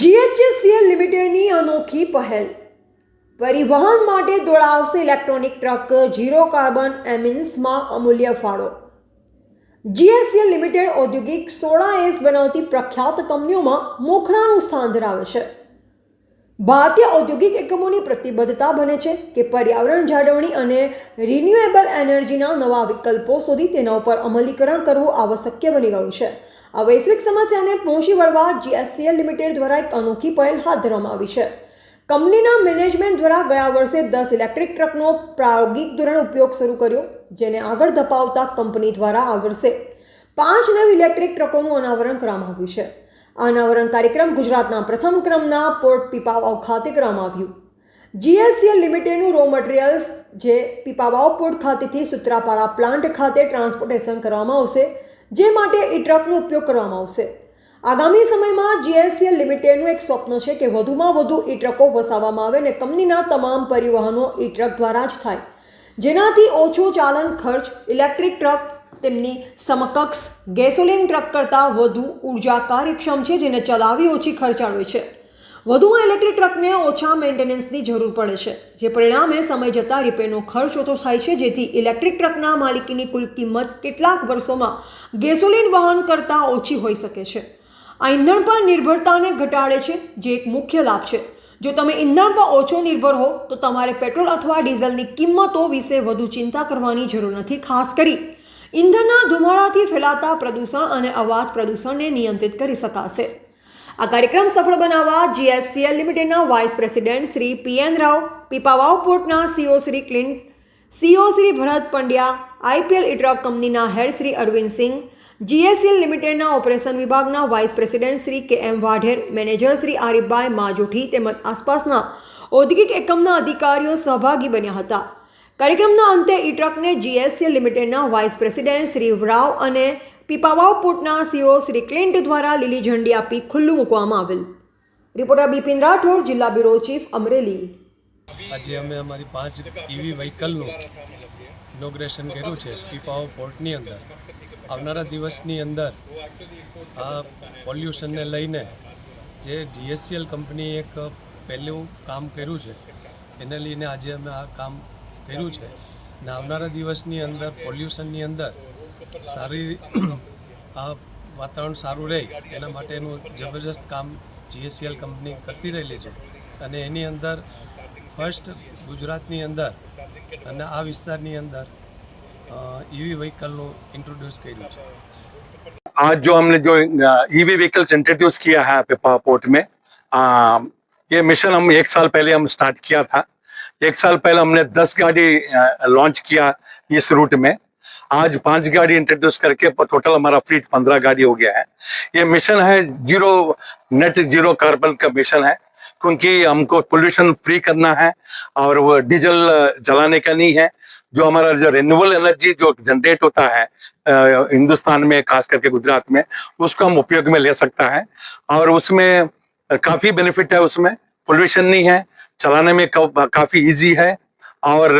જીએચએસસીએલ લિમિટેડની અનોખી પહેલ. પરિવહન માટે દોડાવશે ઇલેક્ટ્રોનિક ટ્રક, ઝીરો કાર્બન એમિન્સમાં અમૂલ્ય ફાળો. જીએસસીએલ લિમિટેડ ઔદ્યોગિક સોડા એસ બનાવતી પ્રખ્યાત કંપનીઓમાં મોખરાનું સ્થાન ધરાવે છે. ભારતીય ઔદ્યોગિક એકમોની પ્રતિબદ્ધતા બને છે કે પર્યાવરણ જાળવણી અને રિન્યુએબલ એનર્જીના નવા વિકલ્પો શોધી તેના ઉપર અમલીકરણ કરવું આવશ્યક બની ગયું છે. આ વૈશ્વિક સમસ્યાને પહોંચી વળવા જીએસસીએલ લિમિટેડ દ્વારા એક અનોખી પહેલ હાથ ધરવામાં આવી છે. કંપનીના મેનેજમેન્ટ દ્વારા ગયા વર્ષે દસ ઇલેક્ટ્રિક ટ્રકનો પ્રાયોગિક ધોરણ ઉપયોગ શરૂ કર્યો, જેને આગળ ધપાવતા કંપની દ્વારા આ વર્ષે પાંચ નવી ઇલેક્ટ્રિક ટ્રકોનું અનાવરણ કરવામાં આવ્યું છે. અનાવરણ કાર્યક્રમ ગુજરાતના પ્રથમ ક્રમના પોર્ટ પીપાવાવ ખાતે કરવામાં આવ્યું. જીએસસીએલ લિમિટેડનું રો મટીરિયલ્સ જે પીપાવાવ પોર્ટ ખાતેથી સુત્રાપાળા પ્લાન્ટ ખાતે ટ્રાન્સપોર્ટેશન કરવામાં આવશે, જે માટે ઈ ટ્રકનો ઉપયોગ કરવામાં આવશે. આગામી સમયમાં જીએસસીએલ લિમિટેડનું એક સ્વપ્ન છે કે વધુમાં વધુ ઈ ટ્રકો વસાવવામાં આવે અને કંપનીના તમામ પરિવહનો ઈ ટ્રક દ્વારા જ થાય. જેનાથી ઓછો ચાલન ખર્ચ ઇલેક્ટ્રિક ટ્રક તેમની સમકક્ષ ગેસોલિન ટ્રક કરતાં વધુ ઊર્જા કાર્યક્ષમ છે, જેને ચલાવી ઓછી ખર્ચાળ હોય છે. વધુમાં ઇલેક્ટ્રિક ટ્રકને ઓછા મેન્ટેનન્સની જરૂર પડે છે, જે પરિણામે સમય જતાં રિપેરનો ખર્ચ ઓછો થાય છે. જેથી ઇલેક્ટ્રિક ટ્રકના માલિકીની કુલ કિંમત કેટલાક વર્ષોમાં ગેસોલિન વાહન કરતાં ઓછી હોઈ શકે છે. આ ઇંધણ પર નિર્ભરતાને ઘટાડે છે, જે એક મુખ્ય લાભ છે. જો તમે ઇંધણ પર ઓછો નિર્ભર હો, તો તમારે પેટ્રોલ અથવા ડીઝલની કિંમતો વિશે વધુ ચિંતા કરવાની જરૂર નથી, ખાસ કરી ઇંધણના ધુમાડાથી ફેલાતા પ્રદૂષણ અને અવાજ પ્રદૂષણને નિયંત્રિત કરી શકાશે. આ કાર્યક્રમ સફળ બનાવવા જીએસસીએલ લિમિટેડના vice president Shri PN Rao, Pipavav પોર્ટના CEO Shri ક્લિન, સીઓ શ્રી ભરત પંડ્યા આઈપીએલ ઇટ્રોક કંપનીના હેડ શ્રી અરવિંદ સિંહ, જીએસસીએલ લિમિટેડના ઓપરેશન વિભાગના vice president Shri K M Vadher, manager Shri Arifbhai Majothi તેમજ આસપાસના ઔદ્યોગિક એકમના અધિકારીઓ સહભાગી બન્યા હતા. કાર્યક્રમના અંતે ઇટ્રકને ટ્રકને લિમિટેડના વાઇસ પ્રેસિડેન્ટ શ્રી રાવ અને પીપાવાવ પોર્ટના સીઓ શ્રી ક્લિન્ટ દ્વારા લીલી ઝંડી આપી ખુલ્લું મૂકવામાં આવેલ. રિપોર્ટર બિપિન રાઠોડ, જિલ્લા બ્યુરો ચીફ અમરેલી. આજે અમે અમારી પાંચ ઈવી વ્હીકલનું ઇનોગ્રેશન કર્યું છે પીપાઓ પોર્ટની અંદર. આવનારા દિવસની અંદર આ પોલ્યુશનને લઈને જે જીએસસીએલ કંપનીએ એક પહેલું કામ કર્યું છે, એને લઈને આજે અમે આ કામ કર્યું છે ને આવનારા દિવસની અંદર પોલ્યુશનની અંદર સારી આ વાતાવરણ સારું રહે એના માટેનું જબરજસ્ત કામ જીએસસીએલ કંપની કરતી રહેલી છે અને એની અંદર ફર્સ્ટ ગુજરાતની અંદર અને આ વિસ્તારની અંદર ઈવી વ્હીકલનું ઇન્ટ્રોડ્યુસ કર્યું છે आज जो हमने जो ईवी व्हीकल्स इंट्रोड्यूस किया है पिपा पोर्ट में आ, ये मिशन हम एक साल पहले हम स्टार्ट किया था एक साल पहले हमने दस गाड़ी लॉन्च किया इस रूट में। आज पाँच गाड़ी इंट्रोड्यूस करके टोटल हमारा फ्लीट पंद्रह गाड़ी हो गया है। ये मिशन है ज़ीरो नेट ज़ीरो कार्बन का मिशन है, क्योंकि हमको पोल्यूशन फ्री करना है और वो डीजल जलाने का नहीं है। जो हमारा जो रिन्यूएबल एनर्जी जो जनरेट होता है हिंदुस्तान में, खास करके गुजरात में, उसको हम उपयोग में ले सकता है। और उसमें काफ़ी बेनिफिट है उसमें। पोल्यूशन नहीं है चलाने में काफ़ी इजी है। और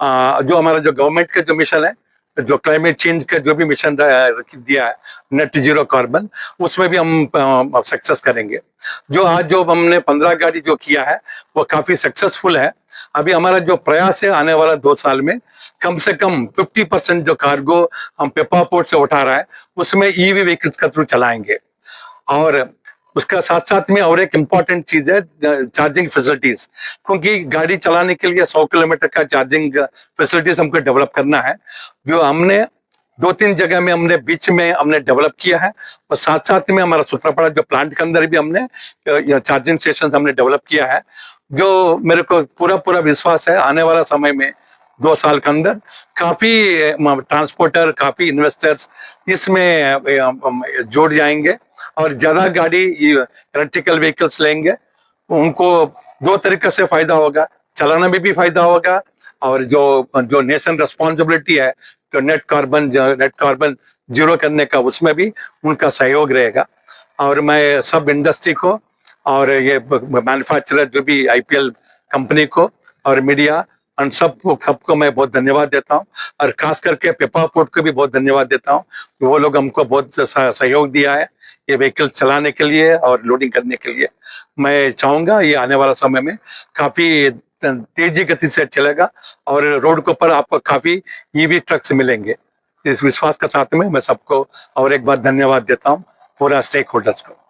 अ, जो हमारा जो गवर्नमेंट का जो मिशन है जो क्लाइमेट चेंज का जो भी मिशन दिया है नेट ज़ीरो कार्बन उसमें भी हम सक्सेस करेंगे। जो आज जो हमने पंद्रह गाड़ी जो किया है वो काफ़ी सक्सेसफुल है। अभी हमारा जो प्रयास है आने वाला दो साल में कम से कम 50 परसेंट जो कार्गो हम पेपा पोर्ट से उठा रहा है उसमें ईवी व्हीकल का थ्रू चलाएँगे। और उसका साथ साथ में और एक इंपॉर्टेंट चीज़ है चार्जिंग फैसिलिटीज़ क्योंकि गाड़ी चलाने के लिए 100 किलोमीटर का चार्जिंग फैसिलिटीज़ हमको डेवलप करना है। जो हमने दो तीन जगह में हमने, बीच में हमने डेवलप किया है और साथ साथ में हमारा सुत्रापाड़ा जो प्लांट के अंदर भी हमने चार्जिंग स्टेशन हमने डेवलप किया है। जो मेरे को पूरा पूरा विश्वास है, आने वाला समय में दो साल के अंदर काफ़ी ट्रांसपोर्टर काफ़ी इन्वेस्टर्स इसमें जुड़ जाएँगे और ज़्यादा गाड़ी इलेक्ट्रिकल व्हीकल्स लेंगे। उनको दो तरीके से फ़ायदा होगा। चलाने में भी फ़ायदा होगा और जो जो नेशन रिस्पॉन्सिबिलिटी है, जो net carbon net carbon zero करने का, उसमें भी उनका सहयोग रहेगा। और मैं सब इंडस्ट्री को और ये मैन्युफैक्चरर जो भी आईपीएल कंपनी को और मीडिया और सबको सबको मैं बहुत धन्यवाद देता हूँ। और खास करके पेपा पोर्ट को भी बहुत धन्यवाद देता हूँ वो लोग हमको बहुत सहयोग दिया है ये व्हीकल चलाने के लिए और लोडिंग करने के लिए। मैं चाहूँगा ये आने वाला समय में काफ़ी तेज़ी गति से चलेगा और रोड के ऊपर आपको काफ़ी ईवी ट्रक्स मिलेंगे। इस विश्वास के साथ में मैं सबको और एक बार धन्यवाद देता हूँ पूरा स्टेक होल्डर्स को।